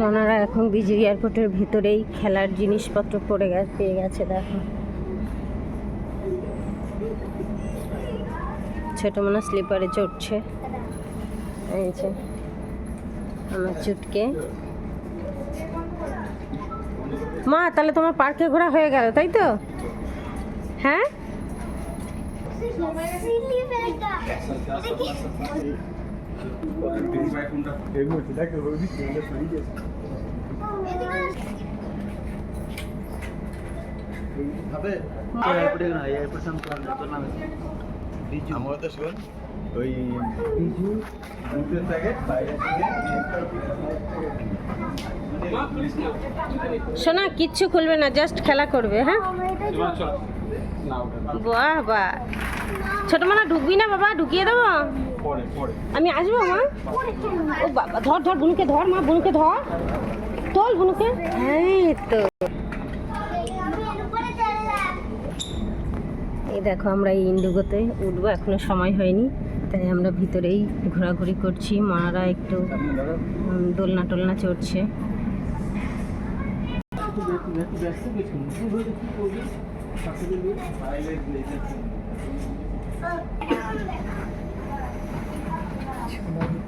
মনারা এখন বিজি এয়ারপোর্টের ভিতরেই খেলার জিনিসপত্র পড়ে গেছে পেয়ে গেছে, দেখো। ছোট মনে স্লিপারে চড়ছে এই যে, আমার চুটকে। মা, তাহলে তোমার পার্কে ঘোরা হয়ে গেল, তাই তো? হ্যাঁ? শোন কিচ্ছু খুলবে না জাস্ট খেলা করবে হ্যাঁ? বাহ বাহ। ছোট মানা ঢুকবি না বাবা? ঢুকিয়ে দেবো? আমি আসব, মা? ও বাবা, ধর ধর, বুনুকে ধর, মা, বুনুকে ধর। তোল বুনুকে। এই তো। এই দেখো, আমরা এই ইন্ডিগোতে উঠবো, এখনও সময় হয়নি। তাই আমরা ভিতরেই ঘোরাঘুরি করছি, মারা একটু দোলনা টোলনা চড়ছে।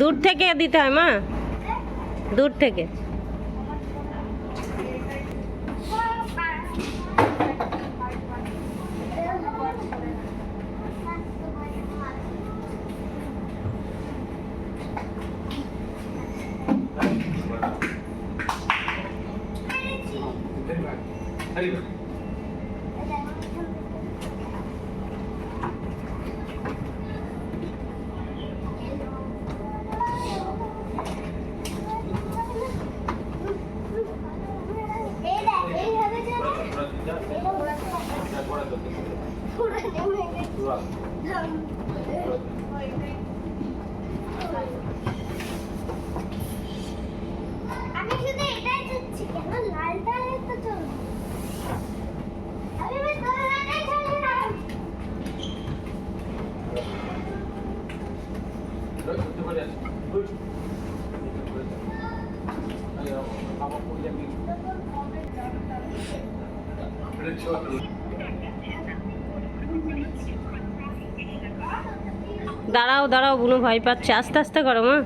দূর থেকে দিতে হয় মা। দূর থেকে। ありがとう。দাঁড়াও দাঁড়াও বুনো ভয় পাচ্ছে। আস্তে আস্তে করো মা।